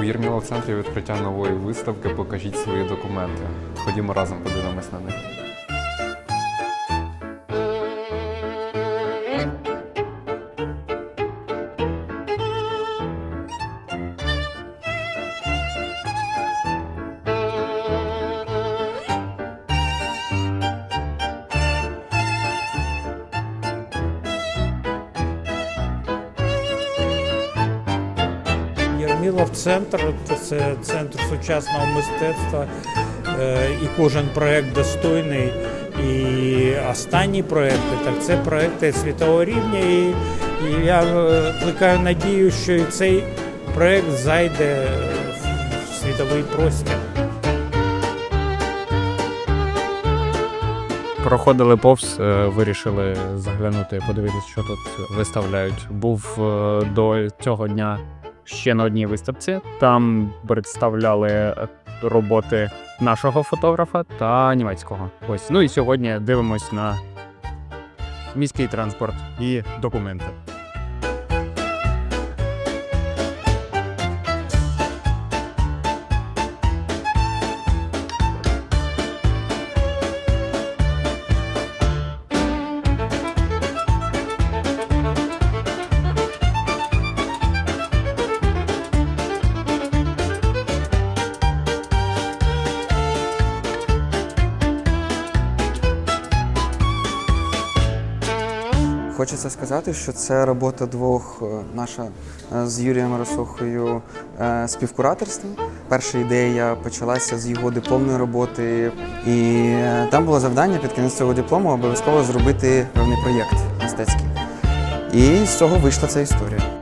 У Єрміло центрі відкриття нової виставки Покажіть свої документи. Ходімо разом подивимось на них. Єрмілов центр це центр сучасного мистецтва, е, і кожен проект достойний. І останні проекти так це проекти світового рівня. І, я е, плекаю надію, що і цей проект зайде в світовий простір. Проходили повз, е, вирішили заглянути, подивитися, що тут виставляють. Був до цього дня ще на одній виставці. Там представляли е, роботи нашого фотографа та німецького. Ось ну і сьогодні дивимось на міський транспорт і документи. Хочеться сказати, що це робота двох е, наша е, з Юрієм Росохою е, співкураторства. Перша ідея почалася з його дипломної роботи, і там було завдання під кінець цього диплому обов'язково зробити певний проєкт мистецький. І з цього вийшла ця історія.